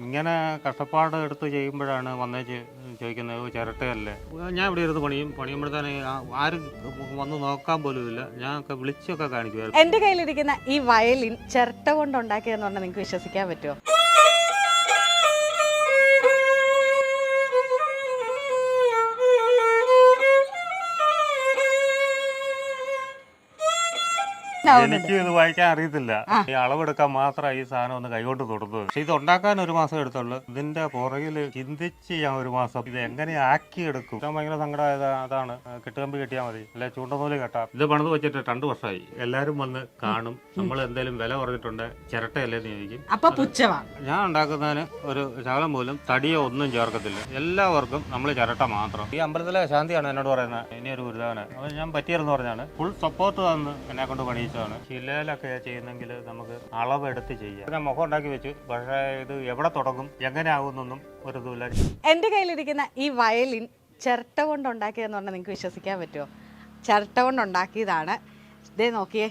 ഇങ്ങനെ കഷ്ടപ്പാട് എടുത്ത് ചെയ്യുമ്പോഴാണ് വന്നേ ചോദിക്കുന്നത് "ഓ, ചിരട്ടയല്ലേ? ഞാൻ ഇവിടെ ഇരുന്ന് പണിയും പണിയുമ്പോഴത്തേനെ ആരും വന്ന് നോക്കാൻ പോലും ഇല്ല. ഞാൻ ഒക്കെ വിളിച്ചൊക്കെ കാണിക്കുമായിരുന്നു എന്റെ കയ്യിലിരിക്കുന്ന ഈ വയലിൻ ചിരട്ട കൊണ്ട് ഉണ്ടാക്കിയെന്ന് പറഞ്ഞാൽ നിങ്ങൾക്ക് വിശ്വസിക്കാൻ പറ്റുമോ? എനിക്ക് ഇത് വായിക്കാൻ അറിയത്തില്ല. ഈ അളവെടുക്കാൻ മാത്രം ഈ സാധനം ഒന്ന് കൈകൊണ്ട് തൊടുന്നത്. പക്ഷെ ഇത് ഉണ്ടാക്കാൻ ഒരു മാസം എടുത്തുള്ളൂ. ഇതിന്റെ പുറകിൽ ചിന്തിച്ച് ഞാൻ ഒരു മാസം ഇത് എങ്ങനെ ആക്കി എടുക്കും? ഞാൻ ഭയങ്കര സങ്കടമായത് അതാണ്. കെട്ടുകമ്പി കെട്ടിയാൽ മതി. അല്ലെ ചൂണ്ടനൂൽ കെട്ടാം. ഇത് പണിത് വെച്ചിട്ട് രണ്ടു വർഷമായി. എല്ലാരും വന്ന് കാണും. നമ്മൾ എന്തേലും വില പറഞ്ഞിട്ടുണ്ട് ചിരട്ടയല്ലേ ചോദിക്കും. അപ്പൊ ഞാൻ ഉണ്ടാക്കുന്നതിന് ഒരു ശകലം പോലും തടിയോ ഒന്നും ചേർക്കത്തില്ല. എല്ലാവർക്കും നമ്മൾ ചിരട്ട മാത്രം. ഈ അമ്പലത്തിലെ ശാന്തിയാണ് എന്നോട് പറയുന്നത്. ഇനി ഒരു ഗുരുതാവന് ഞാൻ പറ്റിയെന്ന് പറഞ്ഞാണ്. ഫുൾ സപ്പോർട്ട് തന്ന് എന്നെ കൊണ്ട് പണിയിച്ചതാണ് ശിലയിലൊക്കെ ചെയ്യുന്നെങ്കിൽ നമുക്ക് അളവെടുത്ത് ചെയ്യാം. ഞാൻ മുഖം ഉണ്ടാക്കി വെച്ചു പക്ഷേ ഇത് എവിടെ തുടങ്ങും എങ്ങനെ ആകുന്നൊന്നും ഒരു ഇതുമില്ല. എന്റെ കയ്യിലിരിക്കുന്ന ഈ വയലിൻ ചിരട്ട കൊണ്ട് ഉണ്ടാക്കിയതെന്ന് പറഞ്ഞാൽ നിങ്ങൾക്ക് വിശ്വസിക്കാൻ പറ്റുമോ? ചിരട്ട കൊണ്ടുണ്ടാക്കിയതാണ് ഇതേ നോക്കിയേ.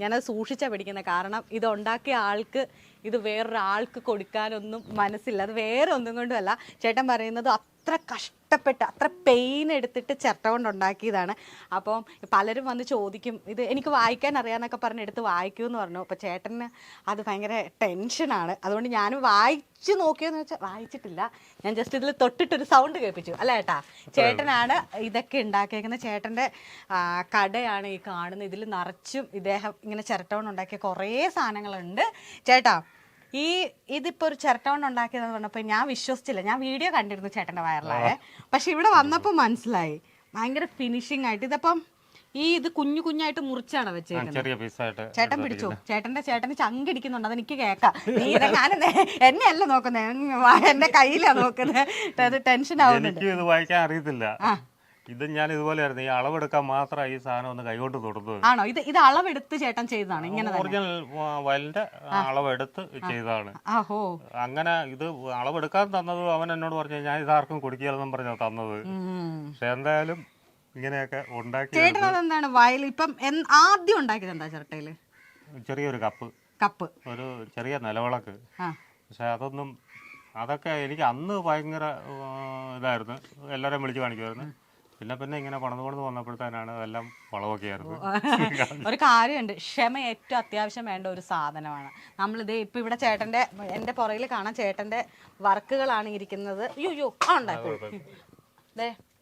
ഞാനത് സൂക്ഷിച്ചാണ് പിടിക്കുന്നത് കാരണം ഇത് ഉണ്ടാക്കിയ ആൾക്ക് ഇത് വേറൊരാൾക്ക് കൊടുക്കാനൊന്നും മനസ്സില്ല. അത് വേറെ ഒന്നും കൊണ്ടുമല്ല ചേട്ടൻ പറയുന്നത് അത്ര കഷ്ടപ്പെട്ട് അത്ര പെയിൻ എടുത്തിട്ട് ചിരട്ട കൊണ്ട് ഉണ്ടാക്കിയതാണ്. അപ്പം പലരും വന്ന് ചോദിക്കും ഇത് എനിക്ക് വായിക്കാൻ അറിയാമെന്നൊക്കെ പറഞ്ഞ് എടുത്ത് വായിക്കൂ എന്ന് പറഞ്ഞു. അപ്പോൾ ചേട്ടന് അത് ഭയങ്കര ടെൻഷനാണ് അതുകൊണ്ട് ഞാൻ വായിച്ചു നോക്കിയെന്ന് വെച്ചാൽ വായിച്ചിട്ടില്ല. ഞാൻ ജസ്റ്റ് ഇതിൽ തൊട്ടിട്ടൊരു സൗണ്ട് കേൾപ്പിച്ചു. അല്ല ഏട്ടാ? ചേട്ടനാണ് ഇതൊക്കെ ഉണ്ടാക്കിയേക്കുന്നത്. ചേട്ടന്റെ കടയാണ് ഈ കാണുന്നത്. ഇതിൽ നിറച്ചും ഇദ്ദേഹം ഇങ്ങനെ ചിരട്ട കൊണ്ട് ഉണ്ടാക്കിയ കുറേ സാധനങ്ങളുണ്ട്. ചേട്ടാ ഈ ഇതിപ്പോ ഒരു ചിരട്ട കൊണ്ട് ഉണ്ടാക്കിയതെന്ന് പറഞ്ഞപ്പോൾ ഞാൻ വിശ്വസിച്ചില്ല. ഞാൻ വീഡിയോ കണ്ടിരുന്നു ചേട്ടന്റെ വയറിലായേ. പക്ഷെ ഇവിടെ വന്നപ്പോൾ മനസ്സിലായി. ഭയങ്കര ഫിനിഷിംഗ് ആയിട്ട്. ഇതപ്പം ഈ ഇത് കുഞ്ഞു കുഞ്ഞായിട്ട് മുറിച്ചാണ് വെച്ചേക്കുന്നത്? ചേട്ടൻ പിടിച്ചു? ചേട്ടന്റെ ചേട്ടന് ചങ്കടിക്കുന്നുണ്ട്. അതെനിക്ക് കേക്കാം നീ ഞാൻ എന്നെ അല്ല നോക്കുന്നത് എന്റെ കയ്യിലാ നോക്കുന്നത് ടെൻഷൻ ആവുന്നുണ്ട്. ഇത് വായിക്കാൻ അറിയത്തില്ല. ഇത് ഞാൻ ഇതുപോലെയായിരുന്നു ഈ അളവെടുക്കാൻ മാത്രം ഈ സാധനം ഒന്ന് കൈകൊണ്ട് തൊടുന്നത്. ആണോ? ഇത് ഇത് അളവെടുത്ത് ചേട്ടൻ ചെയ്തതാണ്. ഇങ്ങനെ ഒറിജിനൽ വയലിന്റെ അളവെടുത്ത് ചെയ്തതാണ്. അങ്ങനെ ഇത് അളവെടുക്കാൻ തന്നത് അവൻ എന്നോട് പറഞ്ഞു ഞാൻ ഇതാർക്കും കുടിക്കുകയെന്നും പറഞ്ഞു തന്നത്. പക്ഷെ എന്തായാലും ഇങ്ങനെയൊക്കെ ഉണ്ടാക്കി ചേട്ടൻ അതെന്താണ്? വയൽ ഇപ്പം ആദ്യം ഉണ്ടാക്കിയത് എന്താ ചിരട്ടയിൽ? ചെറിയൊരു കപ്പ്. കപ്പ്. ഒരു ചെറിയ നിലവിളക്ക്. പക്ഷെ അതൊന്നും അതൊക്കെ എനിക്ക് അന്ന് ഭയങ്കര ഇതായിരുന്നു. എല്ലാവരെയും വിളിച്ചു കാണിക്കുമായിരുന്നു. പിന്നെ പിന്നെ ഇങ്ങനെ പണത് പണിത് വന്നപ്പോഴത്തേനാണ് അതെല്ലാം വളമൊക്കെ ആയിരുന്നു. ഒരു കാര്യമുണ്ട്. ക്ഷമ ഏറ്റവും അത്യാവശ്യം വേണ്ട ഒരു സാധനമാണ്. നമ്മളിത് ഇപ്പൊ ഇവിടെ ചേട്ടന്റെ എന്റെ പുറകിൽ കാണാൻ ചേട്ടന്റെ വർക്കുകളാണ് ഇരിക്കുന്നത്. ആ ഉണ്ടാക്കും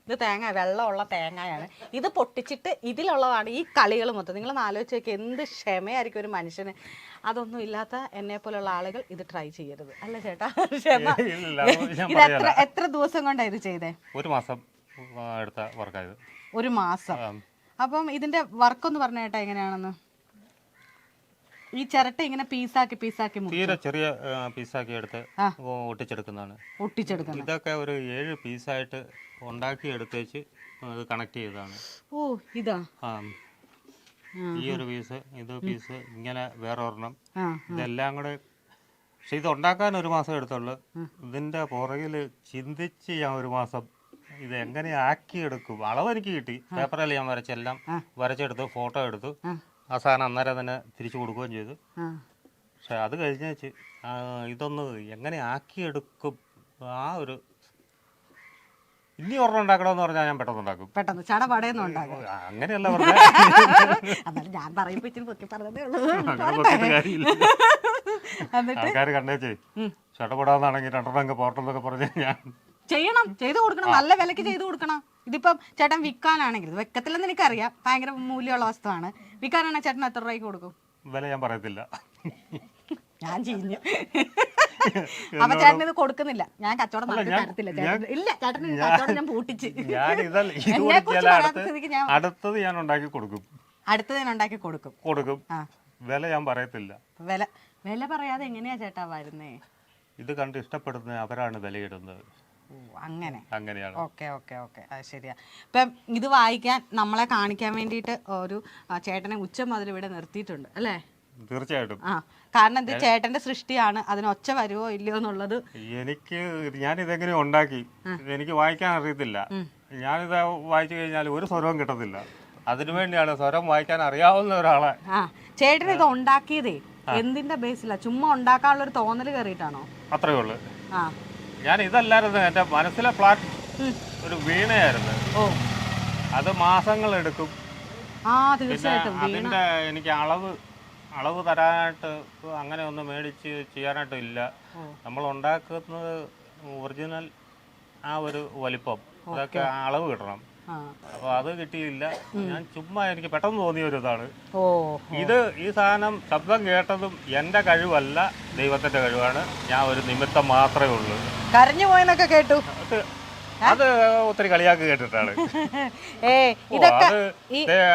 ഇത് തേങ്ങ വെള്ളമുള്ള തേങ്ങയാണ്. ഇത് പൊട്ടിച്ചിട്ട് ഇതിലുള്ളതാണ് ഈ കളികൾ മൊത്തം. നിങ്ങൾ ആലോചിച്ച് നോക്കി എന്ത് ക്ഷമയായിരിക്കും ഒരു മനുഷ്യന്. അതൊന്നും ഇല്ലാത്ത എന്നെ പോലുള്ള ആളുകൾ ഇത് ട്രൈ ചെയ്യരുത്. അല്ല ചേട്ടാ? ക്ഷമ. ഇത് എത്ര എത്ര ദിവസം കൊണ്ടാണ് ഇത് ചെയ്തേ? ഒരു മാസം. എടുത്ത വർക്കായത്. ഒരു മാസം. അപ്പം ഇതിന്റെ വർക്ക് ഒന്ന് പറഞ്ഞ കേട്ടാ എങ്ങനെയാണെന്ന്. ഈ ചിരട്ട ഇങ്ങനെ പീസാക്കി പീസാക്കി തീരെ ചെറിയ പീസാക്കി എടുത്ത്. ഒട്ടിച്ചെടുക്കുന്നതാണ്. ഒട്ടിച്ചെടുക്കുന്നത് ഇതൊക്കെ ഒരു ഏഴ് പീസായിട്ട് ഉണ്ടാക്കി എടുത്തേച്ച് അത് കണക്ട് ചെയ്തതാണ്. ഓ ഇതാ. ആ. ഈ ഒരു പീസ് ഇത് പീസ് ഇങ്ങനെ വേറെ ഒരെണ്ണം ഇതെല്ലാം കൂടെ പക്ഷെ ഇത് ഉണ്ടാക്കാൻ ഒരു മാസം എടുത്തുള്ളൂ. ഇതിന്റെ പുറകിൽ ചിന്തിച്ച് ഞാൻ ഒരു മാസം ഇത് എങ്ങനെ ആക്കി എടുക്കും അളവ് എനിക്ക് കിട്ടി. പേപ്പറിൽ ഞാൻ വരച്ചെല്ലാം വരച്ചെടുത്ത് ഫോട്ടോ എടുത്തു. ആ. സാധനം അന്നേരം തന്നെ തിരിച്ചു കൊടുക്കുകയും ചെയ്തു. പക്ഷെ അത് കഴിഞ്ഞേച്ച് ഇതൊന്ന് എങ്ങനെ ആക്കിയെടുക്കും? ആ ഒരു ഇനി ഒരെണ്ണം ഉണ്ടാക്കണമെന്ന് പറഞ്ഞാൽ ഞാൻ പെട്ടെന്ന് ഉണ്ടാക്കും. പെട്ടെന്ന് ചടപടയൊന്നും ഉണ്ടാകും ആ, അങ്ങനെയല്ല പറഞ്ഞത് ഞാൻ പറയുമ്പോ ഇച്ചിരി പൊക്കി പറഞ്ഞതേ ഉള്ളൂ. ആൾക്കാർ കണ്ടേച്ചേ ചടപടാന്നാണെങ്കിൽ രണ്ടെണ്ണം അങ്ങ് പോർട്ടെന്നൊക്കെ പറഞ്ഞ് ഞാൻ ചെയ്യണം. ചെയ്തു കൊടുക്കണം. നല്ല വിലക്ക് ചെയ്തു കൊടുക്കണം. ഇതിപ്പം ചേട്ടൻ വിൽക്കാനാണെങ്കിൽ വെക്കത്തില്ലെന്ന് എനിക്കറിയാം. ഭയങ്കര മൂല്യമുള്ള വസ്തുവാണ്. വിൽക്കാനാണെങ്കിൽ ചേട്ടൻ എത്ര രൂപയ്ക്ക് കൊടുക്കും? വില ഞാൻ പറയത്തില്ല. ഞാൻ ചെയ്യുന്നു അപ്പൊ ചേട്ടൻ ഇത് കൊടുക്കുന്നില്ല. ഞാൻ കച്ചവടം നടത്തി തരത്തില്ല. ചേട്ടൻ ഇല്ല ചേട്ടൻ കച്ചവടം ഞാൻ പൂട്ടിച്ച്. ഞാൻ ഇതല്ല ഇത് എന്നെ കുറിച്ച് പറയാത്ത സ്ഥിതിക്ക് ഞാൻ അടുത്തത് ഞാൻ ഉണ്ടാക്കി കൊടുക്കും. അടുത്തത് ഞാൻ ഉണ്ടാക്കി കൊടുക്കും. കൊടുക്കും. വില ഞാൻ പറയത്തില്ല. വില വില പറയാതെ എങ്ങനെയാ ചേട്ടാ വരുന്നേ? ഇത് കണ്ട് ഇഷ്ടപ്പെടുന്ന അവരാണ് വിലയിടുന്നത്. അങ്ങനെ. അങ്ങനെയാണ്. Okay okay okay. അത് ശരിയാ. ഇപ്പം ഇത് വായിക്കാൻ നമ്മളെ കാണിക്കാൻ വേണ്ടിയിട്ട് ഒരു ചേട്ടനെ ഉച്ച മുതൽ ഇവിടെ നിർത്തിയിട്ടുണ്ട് അല്ലേ? തീർച്ചയായിട്ടും. ആ കാരണം ഇത് ചേട്ടന്റെ സൃഷ്ടിയാണ് അതിന് ഒച്ച വരുവോ ഇല്ലയോ എന്നുള്ളത്. എനിക്ക് ഞാൻ ഇതെങ്ങനെ ഉണ്ടാക്കി എനിക്ക് വായിക്കാൻ അറിയത്തില്ല. ഞാനിത് വായിച്ചു കഴിഞ്ഞാൽ ഒരു സ്വരവും കിട്ടത്തില്ല. അതിനുവേണ്ടിയാണ് സ്വരം വായിക്കാൻ അറിയാവുന്ന ഒരാളെ. ആ ചേട്ടൻ ഇത് ഉണ്ടാക്കിയതേ എന്തിന്റെ ബേസിലാ ചുമ്മാ ഉണ്ടാക്കാനുള്ള ഒരു തോന്നൽ കയറിയിട്ടാണോ? അത്രേ ഉള്ളൂ. ആ. ഞാൻ ഇതല്ലായിരുന്നു എന്റെ മനസ്സിലെ ഫ്ലാറ്റ് ഒരു വീണയായിരുന്നു. ഓ. അത് മാസങ്ങളെടുക്കും ആ അതിന്റെ തീർച്ചയായിട്ടും വീണ. അതിന്റെ എനിക്ക് അളവ് അളവ് തരാനായിട്ട് അങ്ങനെ ഒന്നും മേടിച്ച് ചെയ്യാനായിട്ട് ഇല്ല. നമ്മൾ ഉണ്ടാക്കുന്നത് ഒറിജിനൽ ആ ഒരു വലിപ്പം. അതൊക്കെ ആ അളവ് കിട്ടണം. ആ. അപ്പോൾ അത് കിട്ടിയില്ല. ഞാൻ ചുമ്മാ എനിക്ക് പെട്ടെന്ന് തോന്നിയ ഒരു ഇതാണ്. ഇത് ഈ സാധനം ശബ്ദം കേട്ടതും എന്റെ കഴിവല്ല ദൈവത്തിന്റെ കഴിവാണ്. ഞാൻ ഒരു നിമിത്തം മാത്രമേ ഉള്ളൂ. കരഞ്ഞു പോയെന്നൊക്കെ കേട്ടു. അത് ഒത്തിരി കളിയാക്കി കേട്ടിട്ടാണ്.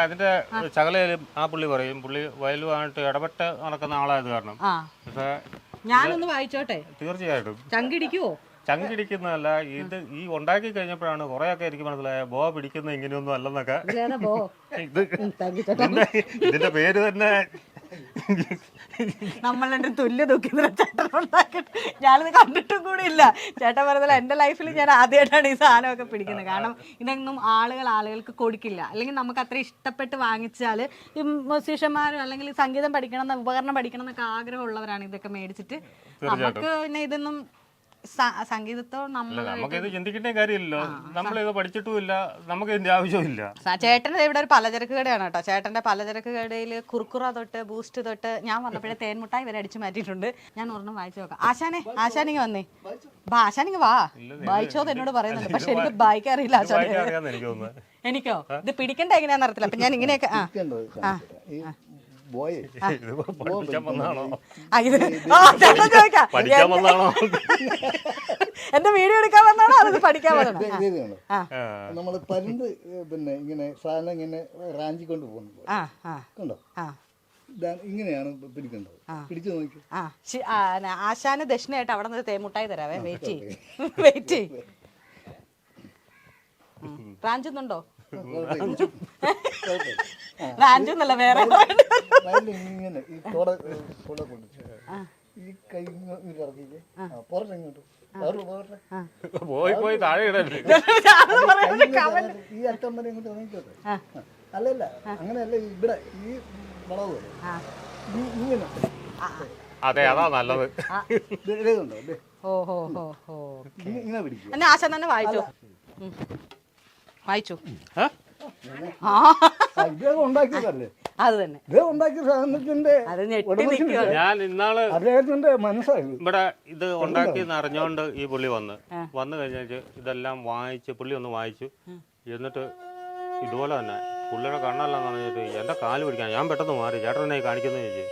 അതിന്റെ ചകലയിലും ആ. പുള്ളി പറയും പുള്ളി വയലുമായിട്ട് ഇടപെട്ട് നടക്കുന്ന ആളായത് കാരണം. പക്ഷേ ഞാനൊന്ന് വായിച്ചോട്ടെ. തീർച്ചയായിട്ടും. ചങ്കിടിക്കുവോ? ചങ്കിടിക്കുന്നതല്ല ഇത് ഈ ഉണ്ടാക്കി കഴിഞ്ഞപ്പോഴാണ് കുറെ ഒക്കെ എനിക്ക് മനസ്സിലായ ബോ പിടിക്കുന്ന ഇങ്ങനെയൊന്നും അല്ലെന്നൊക്കെ. ഇത് ഇതിന്റെ പേര് തന്നെ നമ്മൾ തുല്യ ദുഃഖിതര ചേട്ടൻ ഉണ്ടാക്കിയിട്ട്. ഞാനിത് കണ്ടിട്ടും കൂടി ഇല്ല. ചേട്ടൻ പറഞ്ഞില്ല എന്റെ ലൈഫിൽ ഞാൻ ആദ്യമായിട്ടാണ് ഈ സാധനമൊക്കെ പിടിക്കുന്നത്. കാരണം ഇതൊന്നും ആളുകൾ ആളുകൾക്ക് കൊടുക്കില്ല. അല്ലെങ്കിൽ നമുക്ക് അത്ര ഇഷ്ടപ്പെട്ട് വാങ്ങിച്ചാൽ ഈ മ്യൂസീഷ്യന്മാരും അല്ലെങ്കിൽ സംഗീതം പഠിക്കണം എന്ന ഉപകരണം പഠിക്കണം എന്നൊക്കെ ആഗ്രഹമുള്ളവരാണ് ഇതൊക്കെ മേടിച്ചിട്ട്. നമുക്ക് പിന്നെ ഇതൊന്നും സ- സംഗീതത്തോട് നമ്മൾ അല്ല നമുക്കിത് ചിന്തിക്കേണ്ട കാര്യമില്ലല്ലോ. നമ്മളിത് പഠിച്ചിട്ടുമില്ല. നമുക്ക് ഇതിന്റെ ആവശ്യമില്ല ചേട്ടന്റെ ഇവിടെ ഒരു പലചരക്ക് കടയാണ് കേട്ടോ. ചേട്ടന്റെ പലചരക്ക് കടയിൽ കുർക്കുറ തൊട്ട് ബൂസ്റ്റ് തൊട്ട് ഞാൻ വന്നപ്പോഴേ തേൻമുട്ടായി വരെ അടിച്ചു മാറ്റിയിട്ടുണ്ട്. ഞാൻ ഒരെണ്ണം വായിച്ചു നോക്കാം. ആശാനെ ആശാനിങ് വന്നേ. ആശാനിങ് വാ. വായിച്ചോ എന്നോട് പറയുന്നുണ്ട്. പക്ഷെ എനിക്ക് ബൈക്ക് അറിയില്ല ആശാനെ. എനിക്ക് ഇത് പിടിക്കണ്ട എങ്ങനെയാന്ന് അറിയത്തില്ല. അപ്പൊ ഞാൻ ഇങ്ങനെയൊക്കെ ആ. ഇത് പഠിക്കാൻ വന്നാണോ പഠിക്കാൻ വന്നാണോ എന്റെ വീഡിയോ എടുക്കാൻ വന്നാണോ അത് പഠിക്കാൻ വന്നാണോ. നമ്മൾ പരുന്ത് പിന്നെ ഇങ്ങനെ സാധനം ഇങ്ങനെ റാഞ്ചി കൊണ്ട് പോകുന്നു കണ്ടോ? ഇങ്ങനെയാണ് പിടിക്കേണ്ടത്. പിടിച്ചു നോക്കി ആശാന് ദക്ഷിണയായിട്ട് അവിടെ നിന്ന് തേമുട്ടായി തരാവേ. വെയിറ്റ് ചെയ്യ്. വെയിറ്റ് ചെയ്യ്. വേറെ ഇങ്ങനെ ഈ തോട തോട കൊണ്ടിട്ട് ഈ കൈ ഇറക്കിയിട്ട് പുറത്ത് ഇങ്ങോട്ട് പോയി പോയി താഴെ ഇടല്ലേ ഈ അറ്റം വരെ ഇങ്ങോട്ട് ഇറങ്ങിക്കോട്ടെ. അല്ലല്ല അങ്ങനെയല്ല ഇവിടെ ഈ വളവ് ഇങ്ങനെ. അതെ അതാ നല്ലത്. ഇത് ഇതുണ്ടോ ഇത് ഓ ഹോ ഹോ ഹോ. ഇങ്ങനെ പിടിക്കും ആശാൻ തന്നെ വായിച്ചു. വായിച്ചു? ആ? അത് തന്നെ. ഉണ്ടാക്കിയ സാധനത്തിന്റെ അത് ഞെട്ടി ഉടമസ്ഥൻ നിൽക്കുക ഞാൻ ഇന്നാൾ അദ്ദേഹത്തിന്റെ മനസ്സായത് ഇവിടെ ഇത് ഉണ്ടാക്കിയെന്ന് അറിഞ്ഞോണ്ട് ഈ പുള്ളി വന്ന്. വന്നു കഴിഞ്ഞാൽ ഇതെല്ലാം വായിച്ച് പുള്ളി ഒന്ന് വായിച്ചു. എന്നിട്ട് ഇതുപോലെ തന്നെ പുള്ളിയുടെ എന്ന് പറഞ്ഞിട്ട് എന്റെ കാൽ പിടിക്കാൻ ഞാൻ പെട്ടെന്ന് മാറി. ചേട്ടനെ എന്നെ കാണിക്കുന്നു ചോദിച്ചു.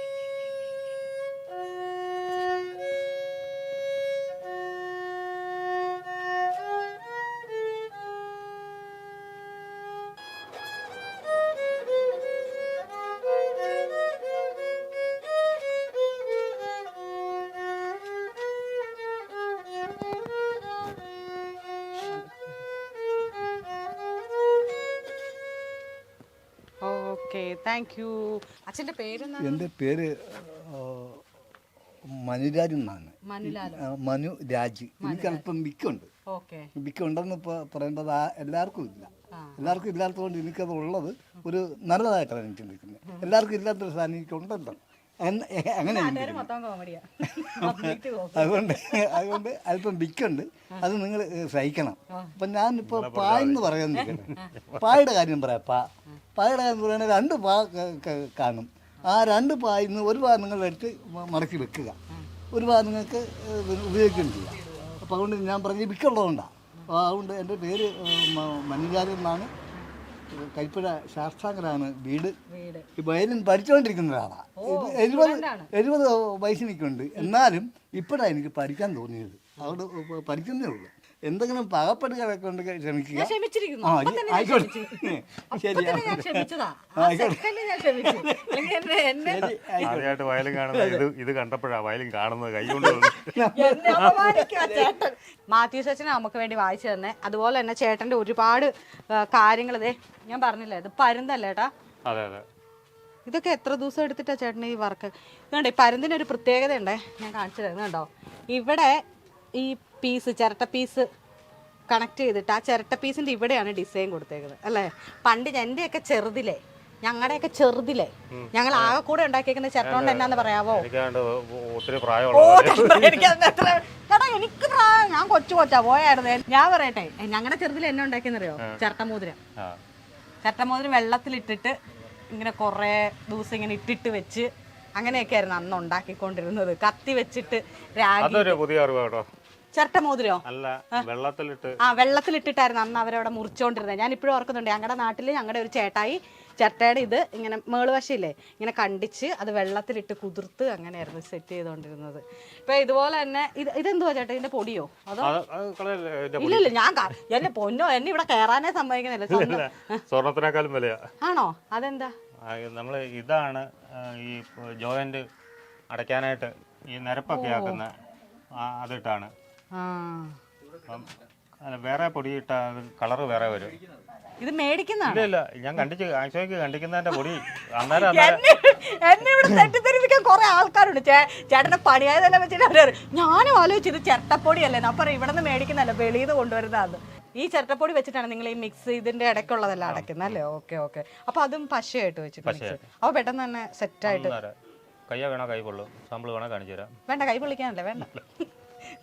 ഓക്കെ താങ്ക് യു അച്ഛന്റെ പേരെന്താ എന്റെ പേര് മനുരാജ് എന്നാണ്. മനു രാജ്. എനിക്ക് അല്പം മിക്കുണ്ട്. ഓക്കെ. മിക്കുണ്ടെന്ന് ഇപ്പോൾ പറയേണ്ടത് എല്ലാവർക്കും ഇല്ല. എല്ലാവർക്കും ഇല്ലാത്തതുകൊണ്ട് എനിക്കത് ഉള്ളത് ഒരു നല്ലതായിട്ടാണ് എനിക്ക് ചിന്തിക്കുന്നത്. എല്ലാവർക്കും ഇല്ലാത്തൊരു സാധനം എനിക്കുണ്ടല്ലോ. അങ്ങനെ അതുകൊണ്ട് അതുകൊണ്ട് അല്പം ബിക്കുണ്ട് അത് നിങ്ങൾ സഹിക്കണം. അപ്പം ഞാനിപ്പോൾ പായെന്ന് പറയാൻ നിൽക്കുന്നത് പായുടെ കാര്യം പറയാം. പാ പായുടെ എന്ന് രണ്ട് പാ കാണും. ആ രണ്ട് പായിൽ നിന്ന് ഒരു പാ നിങ്ങൾ എടുത്ത് മ- മടക്കി വെക്കുക. ഒരു പാ നിങ്ങൾക്ക് ചെയ്യാം. അപ്പോൾ അതുകൊണ്ട് ഞാൻ പറഞ്ഞ ബിക്കുള്ളതുകൊണ്ടാണ് അപ്പോൾ അതുകൊണ്ട് എന്റെ പേര് മനുജാരൻ എന്നാണ്. കൈപ്പുഴ ശാസ്താങ്കരാണ് വീട്. ഈ വയലിൻ പഠിച്ചുകൊണ്ടിരിക്കുന്ന ഒരാളാണ് എഴുപത് എഴുപത് വയസ്സിനിക്കുണ്ട്. എന്നാലും ഇപ്പോഴാണ് എനിക്ക് പഠിക്കാൻ തോന്നിയത്. അതുകൊണ്ട് ഇപ്പൊ പഠിക്കുന്നേ ഉള്ളൂ. എന്തെങ്കിലും പാകപ്പെടുകളൊക്കെ കിടക്കൊണ്ട് ക്ഷമിക്കുക. ആ ആയിക്കോട്ടെ. ശരി ആദ്യമായിട്ട് വയലും കാണുന്നത് ഇത് ഇത് കണ്ടപ്പോഴാ വയലും കാണുന്നത് കൈകൊണ്ട് എന്നെ അപമാനിക്കുവാ ചേട്ടൻ. മാത്യു സച്ചന നമുക്ക് വേണ്ടി വായിച്ചു തന്നെ. അതുപോലെ തന്നെ ചേട്ടന്റെ ഒരുപാട് കാര്യങ്ങൾ ഇതേ ഞാൻ പറഞ്ഞില്ലേ ഇത് പരുന്തല്ലേ ഏട്ടാ? അതെ അതെ. ഇതൊക്കെ എത്ര ദിവസം എടുത്തിട്ടാ ചേട്ടൻ ഈ വർക്ക്? കണ്ടേ ഈ പരുന്തിന് ഒരു പ്രത്യേകത ഉണ്ടേ ഞാൻ കാണിച്ചു തരുന്നുണ്ടോ കണ്ടോ? ഇവിടെ ഈ പീസ് ചിരട്ട പീസ് കണക്ട് ചെയ്തിട്ട് ആ ചിരട്ട പീസിന്റെ ഇവിടെയാണ് ഡിസൈൻ കൊടുത്തേക്കുന്നത് അല്ലേ? പണ്ട് എന്റെയൊക്കെ ചെറുതിലെ ഞങ്ങളുടെയൊക്കെ ചെറുതിലെ ഞങ്ങൾ ആകെ കൂടെ ഉണ്ടാക്കിയേക്കുന്ന ചിരട്ട കൊണ്ട് എന്നാന്ന് പറയാവോ? ഒത്തിരി ചേട്ടാ എനിക്ക് പ്രായം ഞാൻ കൊച്ചു കൊച്ചാ പോയായിരുന്നു. ഞാൻ പറയട്ടെ ഞങ്ങളുടെ ചെറുതിൽ എന്നെ ഉണ്ടാക്കിയെന്നറിയോ? ചിരട്ടമോതിരം. ആ. ചട്ടമോതിരം വെള്ളത്തിലിട്ടിട്ട് ഇങ്ങനെ കുറേ ദിവസം ഇങ്ങനെ ഇട്ടിട്ട് വെച്ച് അങ്ങനെയൊക്കെ ആയിരുന്നു അന്ന് ഉണ്ടാക്കിക്കൊണ്ടിരുന്നത്. കത്തി വെച്ചിട്ട് രാഗി അതൊരു പുതിയ അറിവ് കേട്ടോ ചിരട്ടമോതിരോ അല്ല വെള്ളത്തിലിട്ട്. ആ വെള്ളത്തിലിട്ടിട്ടായിരുന്നു അന്ന് അവരവിടെ മുറിച്ചോണ്ടിരുന്നത്. ഞാൻ ഇപ്പോഴും ഓർക്കുന്നുണ്ട് ഞങ്ങളുടെ നാട്ടിൽ ഞങ്ങളുടെ ഒരു ചേട്ടായി ചിരട്ടയുടെ ഇത് ഇങ്ങനെ മേളുവശയില്ലേ ഇങ്ങനെ കണ്ടിച്ച് അത് വെള്ളത്തിലിട്ട് കുതിർത്ത് അങ്ങനെയായിരുന്നു സെറ്റ് ചെയ്തുകൊണ്ടിരുന്നത് ഇപ്പൊ ഇതുപോലെ തന്നെ ഇത് ഇതെന്തുവാ ചേട്ടാ ഇതിന്റെ പൊടിയോ? അതോ? ഇല്ല. ഇല്ലില്ല ഞാൻ എന്റെ എന്നെ പൊന്നോ എന്നെ ഇവിടെ കയറാനേ സമ്മതിക്കുന്നില്ല സ്വർണത്തിനേക്കാളും വിലയാ. ആണോ? അതെന്താ? നമ്മൾ ഇതാണ് ഈ ജോയിന്റ് അടയ്ക്കാനായിട്ട് ഈ നിരപ്പൊക്കെ ആക്കുന്ന അതിട്ടാണ്. അല്ല, വേറെ പൊടി ഇട്ടാ അത് കളറ് വേറെ വരും. ഇത് മേടിക്കുന്നതാണ്? ഇല്ല ഇല്ല ഞാൻ കണ്ടിച്ച് ആശോയ്ക്ക് കണ്ടിക്കുന്നതിന്റെ പൊടി. അന്നേരം അന്നേരം എന്നെ എന്നെ ഇവിടെ തെറ്റിദ്ധരിപ്പിക്കാൻ കുറെ ആൾക്കാരുണ്ട്. ചേ ചേട്ടന്റെ പണിയായതെന്നെ വെച്ചിട്ട് അവർ പറയും, ഞാനും ആലോചിച്ചു ഇത് ചിരട്ടപ്പൊടിയല്ലേ? ഞാൻ പറയും ഇവിടെ നിന്ന് മേടിക്കുന്നല്ല വെളിയിൽ നിന്ന് കൊണ്ടുവരുന്നതാണ്. ഈ ചിരട്ടപ്പൊടി വെച്ചിട്ടാണ് നിങ്ങൾ ഈ മിക്സ് ഇതിന്റെ ഇടയ്ക്കുള്ളതെല്ലാം അടയ്ക്കുന്നത് അല്ലേ? Okay okay. അപ്പൊ അതും പശയായിട്ട് വെച്ചിട്ട് മിക്സ് അപ്പൊ പെട്ടെന്ന് തന്നെ സെറ്റ് ആയിട്ട് അന്നേരം കയ്യ വേണോ കൈ കൊള്ളും സാമ്പിൾ വേണോ കാണിച്ചു തരാം. വേണ്ട കൈ പൊള്ളിക്കാനല്ലേ വേണ്ട.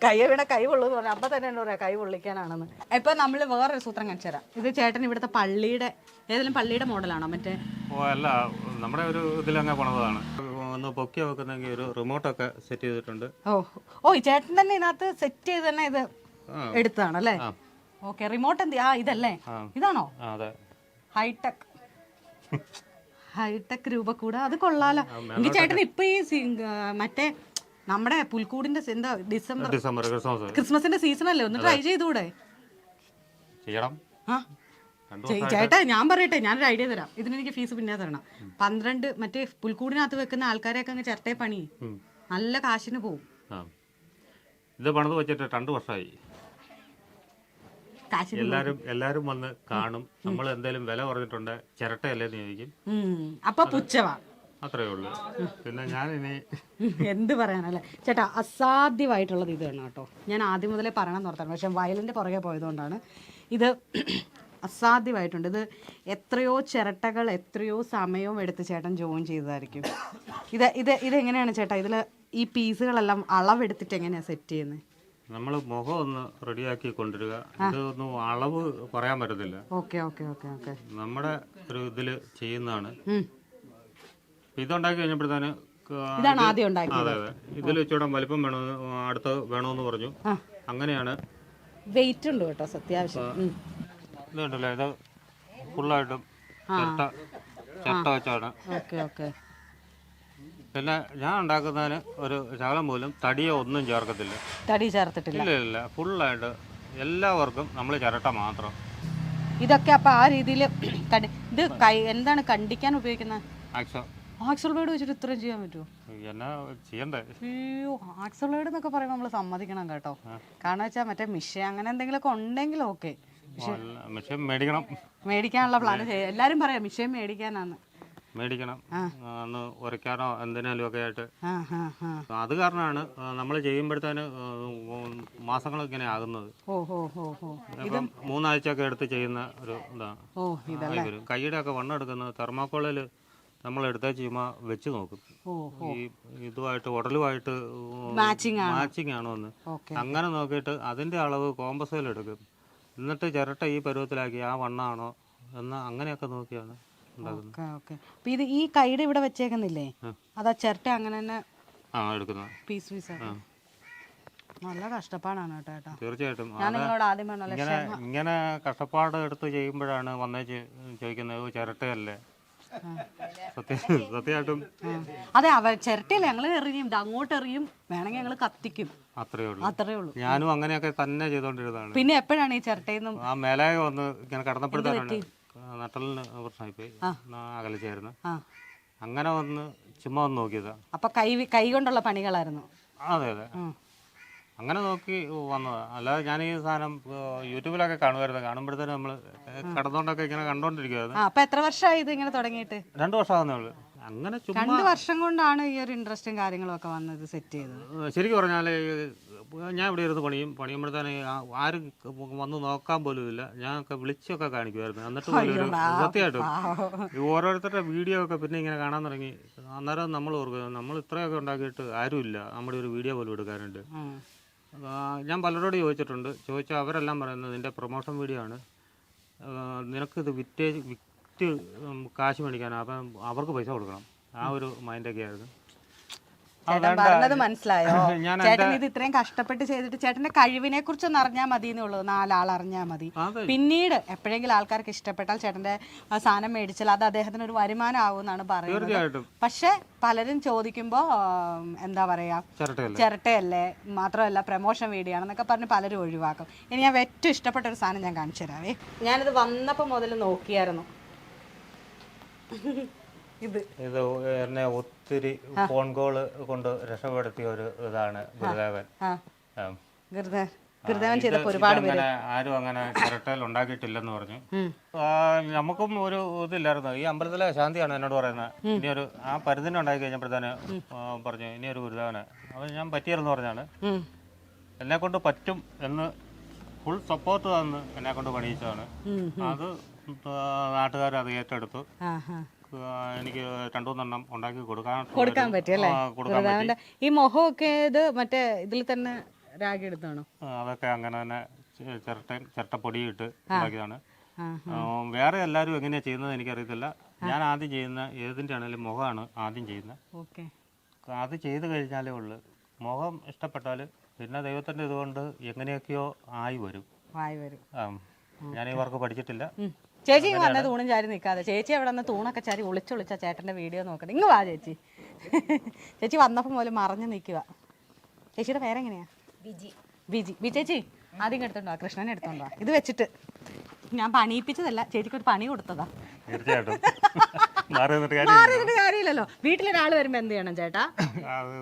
കയ്യ വീണ കൈ പൊള്ളൂന്ന് പറഞ്ഞാൽ അപ്പൊ തന്നെ പറയാ കൈ പൊള്ളിക്കാനാണെന്ന്. ഇപ്പൊ നമ്മൾ വേറൊരു സൂത്രം കാണിച്ചു തരാം. ഇത് ചേട്ടൻ ഇവിടുത്തെ പള്ളിയുടെ ഏതെങ്കിലും പള്ളിയുടെ മോഡലാണോ മറ്റേ? ഓ അല്ല നമ്മുടെ ഒരു ഇതിലങ്ങ് പോണതാണ്. ഒന്ന് പൊക്കി വെക്കുന്നെങ്കിൽ ഒരു റിമോട്ടൊക്കെ സെറ്റ് ചെയ്തിട്ടുണ്ട്. ഓ ഓ ചേട്ടൻ തന്നെ ഇതിനകത്ത് സെറ്റ് ചെയ്ത് തന്നെ ഇത്. എടുത്തതാണല്ലേ ഓക്കെ റിമോട്ട് എന്ത്? ആ ഇതല്ലേ? ഇതാണോ? അതെ. ഹൈടെക്. ഹൈടെക് രൂപ കൂടെ അത് കൊള്ളാലോ. എനിക്ക് ചേട്ടൻ ഇപ്പൊ ഈ മറ്റേ നമ്മുടെ പുൽക്കൂടിന്റെ എന്താ ഡിസംബർ ഡിസംബർ ക്രിസ്മസ്. ക്രിസ്മസിന്റെ സീസൺ അല്ലേ ഒന്ന് ട്രൈ ചെയ്തുകൂടെ ചെയ്യണം. ആ. ചേട്ടാ ഞാൻ പറയട്ടെ ഞാനൊരു ഐഡിയ തരാം. ഇതിന് എനിക്ക് ഫീസ് പിന്നെ തരണം. പന്ത്രണ്ട് മറ്റേ പുൽക്കൂടിനകത്ത് വെക്കുന്ന ആൾക്കാരെയൊക്കെ അങ്ങ് ചിരട്ടെ പണി. നല്ല കാശിന് പോവും. ഇത് പണിത് വെച്ചിട്ട് രണ്ട് വർഷമായി. എല്ലാരും എല്ലാരും വന്ന് കാണും. നമ്മൾ എന്തെങ്കിലും വില പറഞ്ഞിട്ടുണ്ട് ചിരട്ടയല്ലേ ഉം. അപ്പൊ പുച്ഛവാ. അത്രേ ഉള്ളൂ. പിന്നെ ഞാൻ ഇനി എന്ത് പറയാനല്ലേ? ചേട്ടാ അസാധ്യമായിട്ടുള്ളത് ഇത് വേണം കേട്ടോ. ഞാൻ ആദ്യം മുതലേ പറയണം നോർത്താണ് പക്ഷെ വയലിന്റെ പുറകെ പോയതുകൊണ്ടാണ്. ഇത് അസാധ്യമായിട്ടുണ്ട്. ഇത് എത്രയോ ചിരട്ടകൾ എത്രയോ സമയവും എടുത്ത് ചേട്ടൻ ജോയിൻ ചെയ്തതായിരിക്കും. ഇത് ഇത് ഇതെങ്ങനെയാണ് ചേട്ടാ? ഇതിൽ ഈ പീസുകളെല്ലാം അളവെടുത്തിട്ട് എങ്ങനെയാണ് സെറ്റ് ചെയ്യുന്നത്? നമ്മൾ മുഖം ഒന്ന് റെഡിയാക്കി കൊണ്ടുവരിക. ഇതൊന്നും അളവ് പറയാൻ പറ്റത്തില്ല. Okay okay okay okay. നമ്മുടെ ഒരു ഇതിൽ ചെയ്യുന്നതാണ്. ഇതുണ്ടാക്കി കഴിഞ്ഞപ്പോഴത്തേന് ഇതാണ് ആദ്യം ഉണ്ടാക്കിയത്. അതെ അതെ. ഇതിൽ ഇച്ചിരി വലിപ്പം വേണമെന്ന് അടുത്ത് വേണമെന്ന് പറഞ്ഞു. അങ്ങനെയാണ്. വെയിറ്റ് ഉണ്ട് കേട്ടോ സത്യാവശ്യം. ഉം. ഇത് കണ്ടല്ലോ ഇത് ഫുള്ളായിട്ടും ചിരട്ട ചിരട്ട വെച്ചാണ്. Okay okay. പിന്നെ ഞാൻ ഉണ്ടാക്കുന്നതിന് ഒരു ശകലം പോലും തടിയോ ഒന്നും ചേർക്കത്തില്ല. തടി ചേർത്തിട്ടില്ല. ഇല്ല ഇല്ല. ഫുള്ളായിട്ട് എല്ലാവർക്കും നമ്മൾ ചിരട്ട മാത്രം. ഇതൊക്കെ അപ്പൊ ആ രീതിയിൽ ഇത് കൈ എന്താണ് കണ്ടിക്കാൻ ഉപയോഗിക്കുന്നത്? ആക്സോ. ആക്സൽ ബ്ലേഡ് വെച്ചിട്ട് ഇത്രയും ചെയ്യാൻ പറ്റുമോ ചെയ്യണ്ടേ? അയ്യോ ആക്സൽ ബ്ലേഡ് എന്നൊക്കെ പറയുമ്പോൾ നമ്മൾ സമ്മതിക്കണം കേട്ടോ. കാരണം വെച്ചാൽ മറ്റേ മിഷ അങ്ങനെ എന്തെങ്കിലുമൊക്കെ ഉണ്ടെങ്കിൽ ഓക്കെ. മേടിക്കണം. മേടിക്കാനുള്ള പ്ലാൻ ചെയ്യാം. എല്ലാരും പറയാം മിഷയം മേടിക്കാനാന്ന്. മേടിക്കണം. അന്ന് ഉരയ്ക്കാനോ എന്തിനാലും ഒക്കെ ആയിട്ട്. അത് കാരണമാണ് നമ്മൾ ചെയ്യുമ്പോഴത്തേന് മാസങ്ങൾ ഇങ്ങനെ ആകുന്നത്. മൂന്നാഴ്ച ഒക്കെ എടുത്ത് ചെയ്യുന്ന ഒരു ഇതാണ് കൈയുടെ ഒക്കെ വണ്ണം എടുക്കുന്നത് തെർമാക്കോളിൽ നമ്മൾ എടുത്താൽ ചുമ്മാ വെച്ച് നോക്കും. ഈ ഇതുമായിട്ട് ഉടലുമായിട്ട് മാച്ചിങ് ആണ്. മാച്ചിങ് ആണോ എന്ന് അങ്ങനെ നോക്കിയിട്ട് അതിന്റെ അളവ് കോമ്പസയിൽ എടുക്കും. എന്നിട്ട് ചിരട്ട ഈ പരുവത്തിലാക്കി ആ വണ്ണാണോ എന്ന് അങ്ങനെയൊക്കെ നോക്കിയാണ് ഉണ്ടാക്കുന്നത്. ഇത് ഈ കൈയുടെ ഇവിടെ വെച്ചേക്കുന്നില്ലേ? അതാ ചിരട്ട അങ്ങനെ തന്നെ ആ എടുക്കുന്നത്. പീസ് പീസ് നല്ല കഷ്ടപ്പാടാണ് കേട്ടോ തീർച്ചയായിട്ടും. ഇങ്ങനെ ഇങ്ങനെ കഷ്ടപ്പാട് എടുത്ത് ചെയ്യുമ്പോഴാണ് വന്നേ ചോദിക്കുന്നത് "ഓ, ചിരട്ടയല്ലേ? സത്യമായിട്ടും അതെ അവ ചിരട്ടയല്ലേ ഞങ്ങൾ എറിയും ഇത് അങ്ങോട്ട് എറിയും വേണമെങ്കിൽ ഞങ്ങൾ കത്തിക്കും. അത്രേ ഉള്ളൂ. അത്രേ ഉള്ളൂ. ഞാനും അങ്ങനെയൊക്കെ തന്നെ ചെയ്തോണ്ടിരുന്നതാണ്. പിന്നെ എപ്പോഴാണ് ഈ ചിരട്ടയിൽ നിന്നും ആ മേലെ വന്ന് ഇങ്ങനെ കടന്നപ്പോഴത്തേക്കാണ് നട്ടലിന് പ്രശ്നമായിപ്പോയി. അകലിച്ചായിരുന്നു ആ. അങ്ങനെ വന്ന് ചുമ്മാ വന്ന് നോക്കിയതാ. അപ്പൊ കൈ കൈ കൊണ്ടുള്ള പണികളായിരുന്നു. അതെ അതെ. അങ്ങനെ നോക്കി വന്നതാണ് അല്ലാതെ ഞാൻ ഈ സാധനം യൂട്യൂബിലൊക്കെ കാണുമായിരുന്നു. കാണുമ്പോഴത്തേനും നമ്മൾ കടന്നുകൊണ്ടൊക്കെ ഇങ്ങനെ കണ്ടോണ്ടിരിക്കുവായിരുന്നു. അപ്പൊ എത്ര വർഷമായി ഇത് ഇങ്ങനെ തുടങ്ങിയിട്ട്? രണ്ടു വർഷമാകുന്നേ ഉള്ളൂ. അങ്ങനെ രണ്ട് വർഷം കൊണ്ടാണ് ഈ ഒരു ഇൻട്രസ്റ്റും കാര്യങ്ങളൊക്കെ വന്നത് സെറ്റ് ചെയ്തത്. ശരിക്കും പറഞ്ഞാൽ ഞാൻ ഇവിടെ ഇരുന്ന് പണിയും പണിയുമ്പോഴത്തേന് ആരും വന്ന് നോക്കാൻ പോലും ഇല്ല. ഞാനൊക്കെ വിളിച്ചൊക്കെ കാണിക്കുമായിരുന്നു എന്നിട്ട് പോലും സത്യമായിട്ടും ഓരോരുത്തരുടെ വീഡിയോ ഒക്കെ പിന്നെ ഇങ്ങനെ കാണാൻ തുടങ്ങി. അന്നേരം നമ്മൾ ഓർക്കുക നമ്മൾ ഇത്രയൊക്കെ ഉണ്ടാക്കിയിട്ട് ആരുമില്ല. നമ്മുടെ ഒരു വീഡിയോ പോലും എടുക്കാനുണ്ട്. ഞാൻ പലരോട് ചോദിച്ചിട്ടുണ്ട്. ചോദിച്ചാൽ അവരെല്ലാം പറയുന്നത് നിന്റെ പ്രൊമോഷൻ വീഡിയോ ആണ്. നിനക്കിത് വിറ്റ് വിറ്റ് കാശ് മേടിക്കാനാണ് അപ്പം അവർക്ക് പൈസ കൊടുക്കണം. ആ ഒരു മൈൻഡൊക്കെ ആയിരുന്നു. ചേട്ടൻ. പറഞ്ഞത് മനസ്സിലായോ? ഞാൻ ചേട്ടൻ ഇത് ഇത്രയും കഷ്ടപ്പെട്ട് ചെയ്തിട്ട് ചേട്ടന്റെ കഴിവിനെ കുറിച്ചൊന്ന് അറിഞ്ഞാൽ മതി എന്നുള്ളൂ നാലാൾ അറിഞ്ഞാൽ മതി. പിന്നീട് എപ്പോഴെങ്കിലും ആൾക്കാർക്ക് ഇഷ്ടപ്പെട്ടാൽ ചേട്ടന്റെ സാധനം മേടിച്ചാൽ അത് അദ്ദേഹത്തിന് ഒരു വരുമാനം ആവും എന്നാണ് പറയുന്നത് പക്ഷെ പലരും ചോദിക്കുമ്പോ എന്താ പറയാ ചിരട്ടയല്ലേ? ചിരട്ടയല്ലേ മാത്രമല്ല പ്രമോഷൻ വീഡിയോ ആണെന്നൊക്കെ പറഞ്ഞ് പലരും ഒഴിവാക്കും. ഇനി ഞാൻ ഏറ്റവും ഇഷ്ടപ്പെട്ട ഒരു സാധനം ഞാൻ കാണിച്ചു തരാവേ ഞാനിത് വന്നപ്പോൾ മുതൽ നോക്കിയായിരുന്നു. ഇത് ഇത് എന്നെ ഒത്തിരി ഫോൺ കോൾ കൊണ്ട് രക്ഷപ്പെടുത്തിയ ഒരു ഇതാണ് ഗുരുദേവൻ. ചെയ്തപ്പോൾ ഒരുപാട് പേര്. ആരും അങ്ങനെ ചിരട്ടയിൽ ഉണ്ടാക്കിയിട്ടില്ലെന്ന് പറഞ്ഞു. നമുക്കും ഒരു ഇതില്ലായിരുന്നു. ഈ അമ്പലത്തിലെ ശാന്തിയാണ് എന്നോട് പറയുന്നത്. ഇനി ഒരു ആ പരിധിനെ ഉണ്ടാക്കി കഴിഞ്ഞപ്പോഴത്തേന് പറഞ്ഞു ഇനി ഒരു ഗുരുദേവന്. അത് ഞാൻ പറ്റിയെന്ന് പറഞ്ഞാണ്. എന്നെ കൊണ്ട് പറ്റും എന്ന് ഫുൾ സപ്പോർട്ട് തന്ന് എന്നെ കൊണ്ട് പണിയിച്ചതാണ്. അത് നാട്ടുകാർ അത് ഏറ്റെടുത്തു. എനിക്ക് രണ്ടു മൂന്നെണ്ണം ഉണ്ടാക്കി കൊടുക്കാൻ കൊടുക്കാൻ പറ്റും ഈ മൊഹമൊക്കെ ഇത് മറ്റേ ഇതിൽ തന്നെ രാഗി എടുത്താണോ അതൊക്കെ അങ്ങനെ തന്നെ ചിരട്ട ചിരട്ടപ്പൊടി ഇട്ട് ഉണ്ടാക്കിയതാണ്. വേറെ എല്ലാവരും എങ്ങനെയാ ചെയ്യുന്നത് എനിക്കറിയത്തില്ല. ഞാൻ ആദ്യം ചെയ്യുന്ന ഏതിന്റെ ആണെങ്കിലും മുഖമാണ് ആദ്യം ചെയ്യുന്നത്. ഓക്കെ. അത് ചെയ്തു കഴിഞ്ഞാലേ ഉള്ളൂ. മുഖം ഇഷ്ടപ്പെട്ടാൽ പിന്നെ ദൈവത്തിന്റെ ഇതുകൊണ്ട് എങ്ങനെയൊക്കെയോ ആയി വരും. ആയി വരും. ഞാൻ ഈ വർക്ക് പഠിച്ചിട്ടില്ല. ചേച്ചി ഇങ്ങ് വന്ന തൂണും ചാരി നിൽക്കാതെ. ചേച്ചി അവിടെ നിന്ന് തൂണൊക്കെ ചാരി ഒളിച്ചൊളിച്ച ചേട്ടന്റെ വീഡിയോ നോക്കണം ഇങ്ങ് വാ ചേച്ചി. ചേച്ചി വന്നപ്പോൾ മുതൽ മറഞ്ഞു നിൽക്കുക. ചേച്ചിയുടെ പേരെങ്ങനെയാ? ബിജി. ബിജി. ബി ചേച്ചി ആദ്യം എടുത്തോണ്ടോ കൃഷ്ണനെ എടുത്തോണ്ടോ ഇത് വെച്ചിട്ട് ഞാൻ പണിയിപ്പിച്ചതല്ല ചേച്ചിക്ക് ഒരു പണി കൊടുത്തതാ. തീർച്ചയായിട്ടും. മാറി നിന്നിട്ട് കാര്യം മാറി നിന്നിട്ട് കാര്യമില്ലല്ലോ. വീട്ടിലൊരാൾ വരുമ്പോ എന്ത് ചെയ്യണം ചേട്ടാ? അത്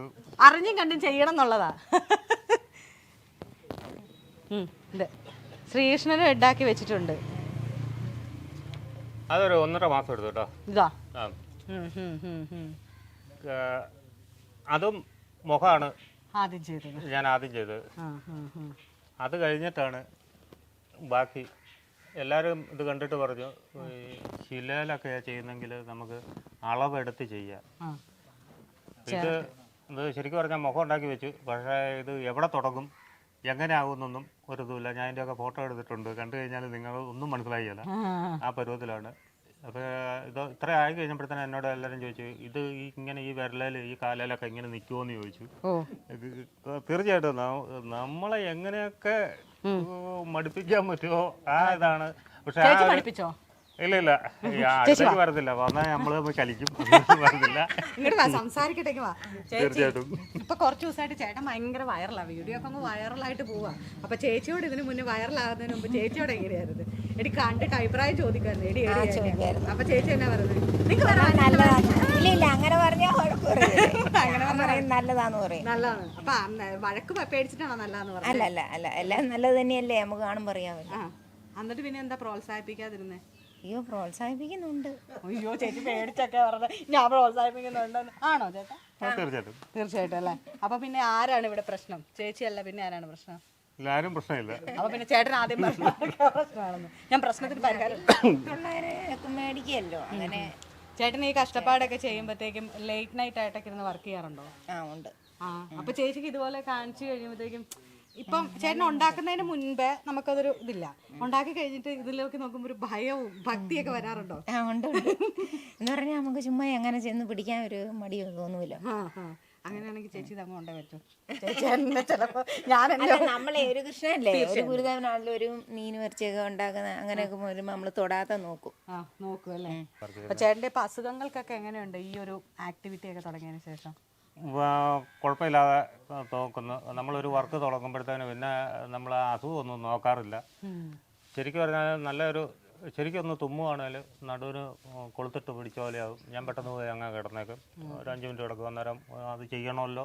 അറിഞ്ഞും കണ്ടും ചെയ്യണം എന്നുള്ളതാ. ഉം, ഇത് ശ്രീകൃഷ്ണനെ ഹെഡാക്കി വെച്ചിട്ടുണ്ട്. അതൊരു ഒന്നര മാസം എടുത്തു കേട്ടോ. ഇതാ. ആ. ഉം, ഉം, ഉം, ഉം. ആ, അതും മുഖമാണ് ആദ്യം ചെയ്തത്. ഞാൻ ആദ്യം ചെയ്തത്. ആ, ആ, ആ. അത് കഴിഞ്ഞിട്ടാണ് ബാക്കി എല്ലാവരും ഇത് കണ്ടിട്ട് പറഞ്ഞു ഈ ശിലയിലൊക്കെ ചെയ്യുന്നെങ്കിൽ നമുക്ക് അളവെടുത്ത് ചെയ്യാം. ആ. ഇത് ഇത് ശരിക്കും പറഞ്ഞാൽ മുഖം ഉണ്ടാക്കി വെച്ചു പക്ഷേ ഇത് എവിടെ തുടങ്ങും? എങ്ങനെ ആകുമെന്നൊന്നും ഒരു ഇതുമില്ല. ഞാൻ ഇതിന്റെയൊക്കെ ഫോട്ടോ എടുത്തിട്ടുണ്ട്. കണ്ടു കഴിഞ്ഞാൽ നിങ്ങൾ ഒന്നും മനസ്സിലായില്ല. ആ, പരുവത്തിലാണ്. അപ്പോൾ ഇത് ഇത്ര ആയി കഴിഞ്ഞപ്പോഴത്തേനും എന്നോട് എല്ലാവരും ചോദിച്ചു ഇത് ഈ ഇങ്ങനെ ഈ വിരലിൽ ഈ കാലിലൊക്കെ ഇങ്ങനെ നിൽക്കുമോ എന്ന് ചോദിച്ചു തീർച്ചയായിട്ടും നമ്മളെ എങ്ങനെയൊക്കെ മടുപ്പിക്കാൻ പറ്റുമോ? ആ ഇതാണ്. പക്ഷെ ഇല്ല ഇല്ല അടുത്തേക്ക് വരത്തില്ല. വന്നാൽ നമ്മൾ കലിക്കും അതുകൊണ്ട് വരത്തില്ല. ഇങ്ങോട്ട് വാ സംസാരിക്കട്ടേക്ക് വാ. ചേച്ചി തീർച്ചയായിട്ടും. ഇപ്പൊ കുറച്ച് ദിവസമായിട്ട് ചേട്ടൻ ഭയങ്കര വൈറലാ വീഡിയോ ഒക്കെ അങ്ങ് വൈറലായിട്ട് പോവാ. അപ്പൊ ചേച്ചിയോട് ഇതിന് മുന്നേ വൈറലാകുന്നതിന് മുമ്പ് ചേച്ചിയോട് എങ്ങനെയായിരുന്നു? എടി കണ്ടിട്ട് അഭിപ്രായം ചോദിക്കായിരുന്നു. എടി എടി. അപ്പൊ ചേച്ചി എന്നാ പറയുന്നത് നിങ്ങൾക്ക് വരാൻ ഇല്ല ഇല്ല അങ്ങനെ പറഞ്ഞാൽ നല്ലതാന്ന് പറയും. നല്ലതാണ്. അപ്പൊ വഴക്ക് പേടിച്ചിട്ടാണോ നല്ലതെന്ന് പറയുന്നത് അല്ല അല്ല അല്ല. എല്ലാം നല്ലത് തന്നെയല്ലേ? നമുക്ക് കാണുമ്പോൾ അറിയാമല്ലോ. ആ. എന്നിട്ട് പിന്നെ എന്താ പ്രോത്സാഹിപ്പിക്കാതിരുന്നേ? അയ്യോ പ്രോത്സാഹിപ്പിക്കുന്നുണ്ട്. അയ്യോ ചേച്ചി പേടിച്ചൊക്കെ പറഞ്ഞത്. ഞാൻ പ്രോത്സാഹിപ്പിക്കുന്നുണ്ടെന്ന്. ആണോ ചേട്ടാ? തീർച്ചയായിട്ടും. തീർച്ചയായിട്ടും അല്ലേ? അപ്പൊ പിന്നെ ആരാണ് ഇവിടെ പ്രശ്നം? ചേച്ചിയല്ല പിന്നെ ആരാണ് പ്രശ്നം? എല്ലാവരും പ്രശ്നമില്ല. അപ്പൊ പിന്നെ ചേട്ടൻ ആദ്യം പറഞ്ഞു പ്രശ്നമാണെന്ന്. ഞാൻ പ്രശ്നത്തിന് പരിഹാരം അങ്ങനെ. ചേട്ടൻ ഈ കഷ്ടപ്പാടൊക്കെ ചെയ്യുമ്പോഴത്തേക്കും ലേറ്റ് നൈറ്റ് ആയിട്ടൊക്കെ ഇരുന്ന് വർക്ക് ചെയ്യാറുണ്ടോ? ആ ഉണ്ട്. ആ അപ്പൊ ചേച്ചിക്ക് ഇതുപോലെ കാണിച്ചു കഴിയുമ്പോഴത്തേക്കും ഇപ്പം ചേട്ടൻ ഉണ്ടാക്കുന്നതിന് മുൻപേ നമുക്കതൊരു ഇതില്ല. ഉണ്ടാക്കി കഴിഞ്ഞിട്ട് ഇതിലേക്ക് നോക്കുമ്പോൾ ഒരു ഭയവും ഭക്തിയൊക്കെ വരാറുണ്ടോ? ആ ഉണ്ട് ഉണ്ട്. എന്ന് പറഞ്ഞാൽ നമുക്ക് ചുമ്മാ എങ്ങനെ ചെന്ന് പിടിക്കാൻ ഒരു മടി തോന്നൂല. ആ ആ. അങ്ങനെയാണെങ്കിൽ ചേച്ചി തമ്മ കൊണ്ടേ പറ്റും. ചേച്ചി എന്നെ ചിലപ്പോ ഞാൻ അല്ല നമ്മളെ ഒരു കൃഷ്ണനല്ലേ? ഒരു ഗുരുദേവനാണല്ലോ ഒരു മീൻ വരച്ചൊക്കെ ഉണ്ടാക്കുന്ന അങ്ങനെയൊക്കെ വരുമ്പോൾ നമ്മൾ തൊടാത്ത നോക്കും. ആ നോക്കും അല്ലേ? അപ്പൊ ചേട്ടന്റെ ഇപ്പൊ അസുഖങ്ങൾക്കൊക്കെ എങ്ങനെയുണ്ട് ഈ ഒരു ആക്ടിവിറ്റി ഒക്കെ തുടങ്ങിയതിന് ശേഷം? കുഴപ്പമില്ലാതെ തോക്കുന്നു നമ്മളൊരു വർക്ക് തുടങ്ങുമ്പോഴത്തേനും പിന്നെ നമ്മൾ അസുഖമൊന്നും നോക്കാറില്ല. ശരിക്കും പറഞ്ഞാൽ നല്ലൊരു ശരിക്കും ഒന്ന് തുമ്മുവാണെങ്കിൽ നടുവിന് കൊളുത്തിട്ട് പിടിച്ച പോലെയാവും ഞാൻ പെട്ടെന്ന് പോയി അങ്ങ് കിടന്നേക്കും. ഒരു അഞ്ച് മിനിറ്റ് കിടക്കും. അന്നേരം അത് ചെയ്യണമല്ലോ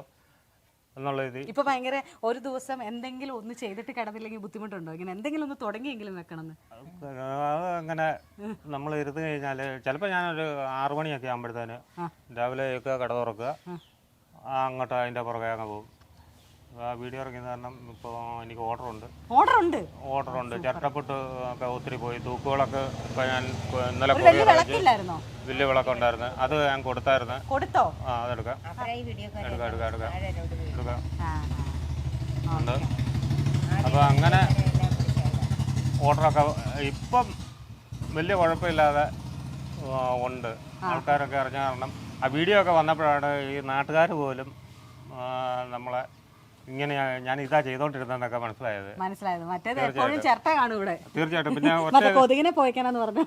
എന്നുള്ള ഇത് ഇപ്പൊ ഭയങ്കര ഒരു ദിവസം എന്തെങ്കിലും ഒന്ന് ചെയ്തിട്ട് കിടന്നില്ലെങ്കിൽ ബുദ്ധിമുട്ടുണ്ടോ? ഇങ്ങനെ എന്തെങ്കിലും ഒന്ന് തുടങ്ങിയെങ്കിലും വെക്കണം അത് അങ്ങനെ നമ്മൾ ഇരുന്ന് കഴിഞ്ഞാൽ ചിലപ്പോൾ ഞാനൊരു ആറു മണിയൊക്കെ ആകുമ്പോഴത്തേന് രാവിലെയൊക്കെ കട തുറക്കുക അങ്ങോട്ട് അതിന്റെ പുറകെ അങ്ങ് പോകും. ആ വീഡിയോ ഇറങ്ങിയത് കാരണം ഇപ്പോൾ എനിക്ക് ഓർഡറുണ്ട്. ഓർഡർ ഉണ്ട് ഓർഡറുണ്ട് ചിരട്ടപ്പെട്ട് ഒക്കെ ഒത്തിരി പോയി. തൂക്കുകളൊക്കെ ഇപ്പോൾ ഞാൻ ഇന്നലെ വലിയ വിളക്കം ഉണ്ടായിരുന്നു. അത് ഞാൻ കൊടുത്തായിരുന്നു. കൊടുത്തോ? ആ അതെടുക്കാം. എടുക്കാം എടുക്കാം എടുക്കാം. എടുക്കാം. ഉണ്ട്. അപ്പോൾ അങ്ങനെ ഓർഡറൊക്കെ ഇപ്പം വലിയ കുഴപ്പമില്ലാതെ ഉണ്ട്. ആൾക്കാരൊക്കെ അറിഞ്ഞ കാരണം ആ വീഡിയോ ഒക്കെ വന്നപ്പോഴാണ് ഈ നാട്ടുകാർ പോലും നമ്മളെ ഇങ്ങനെ ഞാൻ ഇതാ ചെയ്തോണ്ടിരുന്നതെന്നൊക്കെ മനസ്സിലായത്. മനസ്സിലായത്. മറ്റേത് എപ്പോഴും ചിരട്ട കാണും ഇവിടെ. തീർച്ചയായിട്ടും. പിന്നെ ഒറ്റ മറ്റേ കൊതുകിനെ പോയിക്കാനെന്ന് പറഞ്ഞു.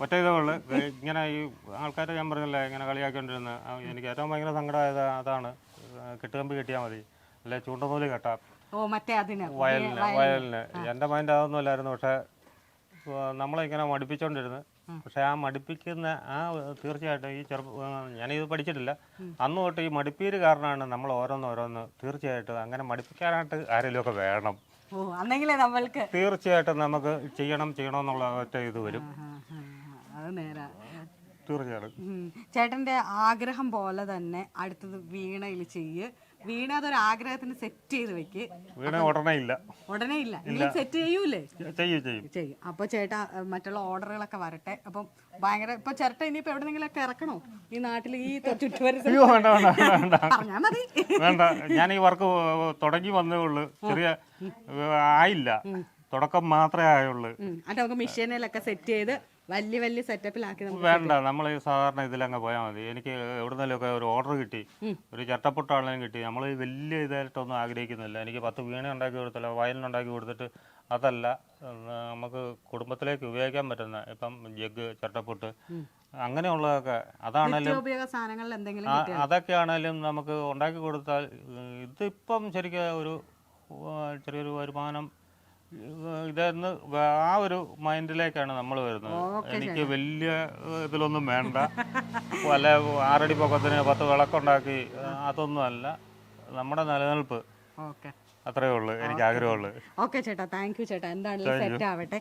ഒറ്റ ഇതേ ഉള്ളു. ഇങ്ങനെ ഈ ആൾക്കാരെ ഞാൻ പറഞ്ഞില്ലേ ഇങ്ങനെ കളിയാക്കിക്കൊണ്ടിരുന്നത് എനിക്ക് ഏറ്റവും ഭയങ്കര സങ്കടമായത് അതാണ്. കെട്ടുകമ്പി കെട്ടിയാൽ മതി. അല്ലെ ചൂണ്ടനൂൽ കെട്ടാം. വയലിന്. വയലിന്. എന്റെ മൈൻഡ് അതൊന്നുമല്ലായിരുന്നു. പക്ഷേ നമ്മളെ നമ്മളിങ്ങനെ മടുപ്പിച്ചോണ്ടിരുന്നു പക്ഷെ ആ മടുപ്പിക്കുന്ന ആ തീർച്ചയായിട്ടും ഈ ചെറുപ്പ ഞാനിത് പഠിച്ചിട്ടില്ല. അന്ന് തൊട്ട് ഈ മടുപ്പീര് കാരണമാണ് നമ്മൾ ഓരോന്ന് ഓരോന്ന് തീർച്ചയായിട്ടും അങ്ങനെ മടുപ്പിക്കാനായിട്ട് ആരെങ്കിലുമൊക്കെ വേണം. നമ്മൾക്ക്. തീർച്ചയായിട്ടും നമുക്ക് ചെയ്യണം ചെയ്യണം എന്നുള്ള ഒറ്റ ഇത് വരും. തീർച്ചയായിട്ടും. ചേട്ടന്റെ ആഗ്രഹം പോലെ തന്നെ അടുത്തത് വീണയിൽ ചെയ്യ്. വീണ അതൊരു ആഗ്രഹത്തിന് സെറ്റ് ചെയ്ത് വെക്ക്. വീണ ഉടനെ ഇല്ല. ഉടനെ ഇല്ല. ഇനി സെറ്റ് ചെയ്യൂലേ? ചെയ്യും ചെയ്യും. ചെയ്യും. അപ്പൊ ചേട്ടാ മറ്റുള്ള ഓർഡറുകളൊക്കെ വരട്ടെ. അപ്പം ഭയങ്കര ഇപ്പൊ ചിരട്ട ഇനിയിപ്പോ എവിടെന്നെങ്കിലും ഒക്കെ ഇറക്കണോ? ഈ നാട്ടിൽ ഈ പറഞ്ഞാ മതി. വേണ്ട. ഞാൻ ഈ വർക്ക് തുടങ്ങി വന്നേ ഉള്ളൂ. ചെറിയ ആയില്ല. തുടക്കം മാത്രമേ ആയുള്ളൂ. നമുക്ക് മെഷീനിലൊക്കെ സെറ്റ് ചെയ്ത് വലിയ വലിയ സെറ്റപ്പിലാക്കി വേണ്ട നമ്മൾ ഈ സാധാരണ ഇതിലങ്ങ് പോയാൽ മതി. എനിക്ക് എവിടുന്നേലൊക്കെ ഒരു ഓർഡർ കിട്ടി ഒരു ചട്ടപ്പൊട്ടാണെങ്കിലും കിട്ടി. നമ്മൾ ഈ വലിയ ഇതായിട്ടൊന്നും ആഗ്രഹിക്കുന്നില്ല. എനിക്ക് പത്ത് വീണ ഉണ്ടാക്കി കൊടുത്തില്ല വയലിനുണ്ടാക്കി കൊടുത്തിട്ട് അതല്ല നമുക്ക് കുടുംബത്തിലേക്ക് ഉപയോഗിക്കാൻ പറ്റുന്ന ഇപ്പം ജഗ് ചട്ടപ്പൊട്ട് അങ്ങനെയുള്ളതൊക്കെ. അതാണെങ്കിലും അതൊക്കെ ആണെങ്കിലും നമുക്ക് ഉണ്ടാക്കി കൊടുത്താൽ ഇതിപ്പം ശരിക്കും ഒരു ചെറിയൊരു വരുമാനം വ- ആ ഒരു മൈൻഡിലേക്കാണ് നമ്മൾ വരുന്നത്. എനിക്ക് വലിയ ഇതിലൊന്നും വേണ്ട. വല്ല ആറടി പൊക്കത്തിന് പത്ത് വിളക്കുണ്ടാക്കി അതൊന്നും അല്ല. നമ്മുടെ നിലനിൽപ്പ്. അത്രേ ഉള്ളു. ഉള്ളൂ എനിക്ക് ആഗ്രഹമുള്ളൂ. ഓക്കെ ചേട്ടാ. താങ്ക് യു ചേട്ടാ. എന്താണെങ്കിലും സെറ്റ് ആവട്ടെ